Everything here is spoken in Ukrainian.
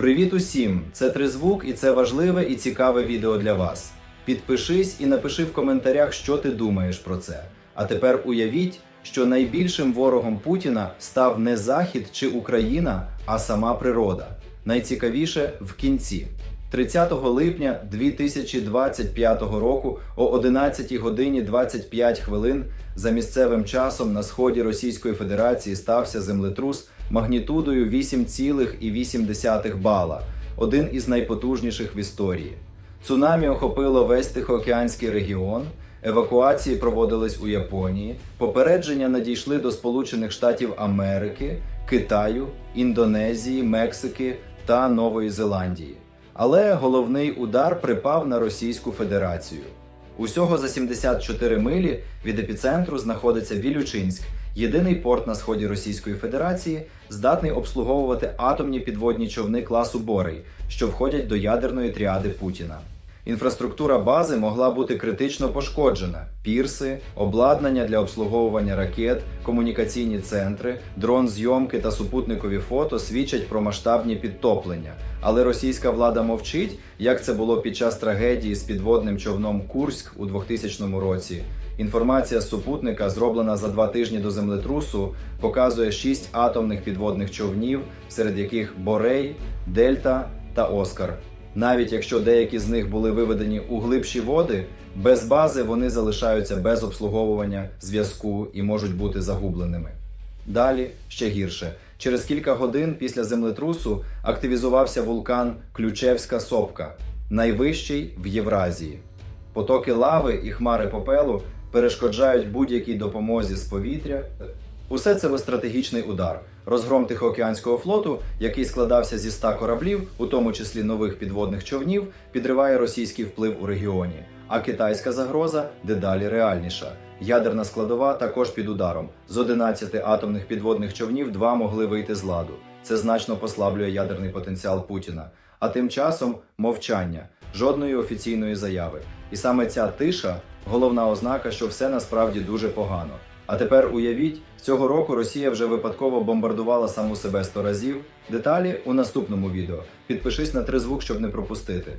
Привіт усім! Це Тризвук і це важливе і цікаве відео для вас. Підпишись і напиши в коментарях, що ти думаєш про це. А тепер уявіть, що найбільшим ворогом Путіна став не Захід чи Україна, а сама природа. Найцікавіше в кінці. 30 липня 2025 року о 11 годині 25 хвилин за місцевим часом на сході Російської Федерації стався землетрус магнітудою 8,8 бала, один із найпотужніших в історії. Цунамі охопило весь Тихоокеанський регіон. Евакуації проводились у Японії. Попередження надійшли до Сполучених Штатів Америки, Китаю, Індонезії, Мексики та Нової Зеландії. Але головний удар припав на Російську Федерацію. Усього за 74 милі від епіцентру знаходиться Вілючинськ, єдиний порт на сході Російської Федерації, здатний обслуговувати атомні підводні човни класу Борей, що входять до ядерної тріади Путіна. Інфраструктура бази могла бути критично пошкоджена: пірси, обладнання для обслуговування ракет, комунікаційні центри, дрон зйомки та супутникові фото свідчать про масштабні підтоплення. Але російська влада мовчить, як це було під час трагедії з підводним човном Курськ у 2000 році. Інформація з супутника, зроблена за два тижні до землетрусу, показує шість атомних підводних човнів, серед яких Борей, Дельта та Оскар. Навіть якщо деякі з них були виведені у глибші води, без бази вони залишаються без обслуговування зв'язку і можуть бути загубленими. Далі ще гірше. Через кілька годин після землетрусу активізувався вулкан Ключевська Сопка, найвищий в Євразії. Потоки лави і хмари попелу перешкоджають будь-якій допомозі з повітря. Усе це стратегічний удар. Розгром Тихоокеанського флоту, який складався зі 100 кораблів, у тому числі нових підводних човнів, підриває російський вплив у регіоні. А китайська загроза дедалі реальніша. Ядерна складова також під ударом. З 11 атомних підводних човнів два могли вийти з ладу. Це значно послаблює ядерний потенціал Путіна. А тим часом мовчання, жодної офіційної заяви. І саме ця тиша головна ознака, що все насправді дуже погано. А тепер уявіть, цього року Росія вже випадково бомбардувала саму себе 100 разів. Деталі у наступному відео. Підпишись на три звук, щоб не пропустити.